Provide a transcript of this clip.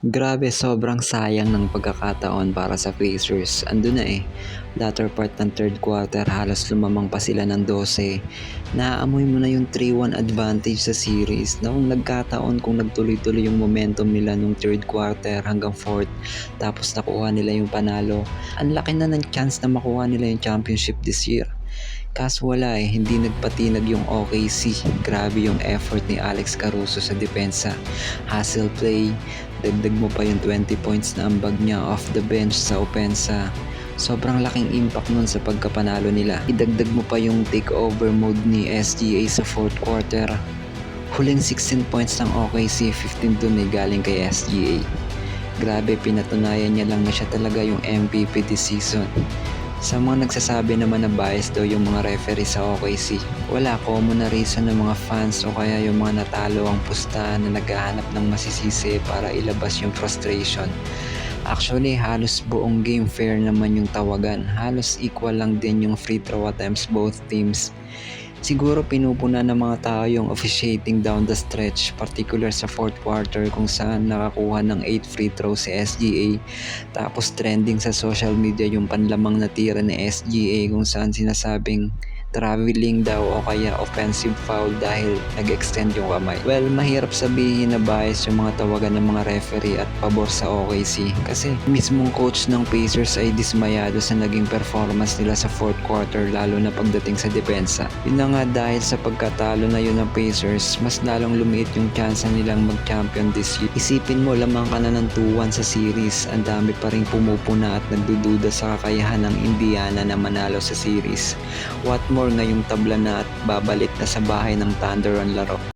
Grabe, sobrang sayang ng pagkakataon para sa Pacers. Ando na eh. Latter part ng third quarter, halos lumamang pa sila ng 12. Naaamoy mo na yung 3-1 advantage sa series na nagkataon kung nagtuloy-tuloy yung momentum nila nung third quarter hanggang fourth tapos nakuha nila yung panalo. Ang laki na ng chance na makuha nila yung championship this year. Kaso wala eh, hindi nagpatinag yung OKC. Grabe yung effort ni Alex Caruso sa depensa. Hustle play, dagdag mo pa yung 20 points na ambag niya off the bench sa opensa. Sobrang laking impact nun sa pagkapanalo nila. Idagdag mo pa yung takeover mode ni SGA sa fourth quarter. Huling 16 points ng OKC, 15 dun eh galing kay SGA. Grabe, pinatunayan niya lang na siya talaga yung MVP this season. Sa mga nagsasabi naman na bias daw yung mga referee sa OKC, wala common na reason ng mga fans o kaya yung mga natalo ang pusta na naghahanap ng masisisi para ilabas yung frustration. Actually, halos buong game fair naman yung tawagan. Halos equal lang din yung free throw attempts both teams. Siguro pinupuna ng mga tao yung officiating down the stretch, particular sa fourth quarter kung saan nakakuha ng 8 free throws si SGA. Tapos trending sa social media yung panlamang na tira ni SGA kung saan sinasabing traveling daw o kaya offensive foul dahil nag-extend yung kamay. Well, mahirap sabihin na bias yung mga tawagan ng mga referee at pabor sa OKC kasi mismong coach ng Pacers ay dismayado sa naging performance nila sa fourth quarter lalo na pagdating sa depensa. Yun na nga dahil sa pagkatalo na yun ng Pacers, mas lalong lumiit yung chance nilang mag-champion this year. Isipin mo, lamang ka na ng 2-1 sa series, ang dami pa rin pumupuna at nagdududa sa kakayahan ng Indiana na manalo sa series. What more ngayong tabla na at babalik na sa bahay ng Thunder ang laro.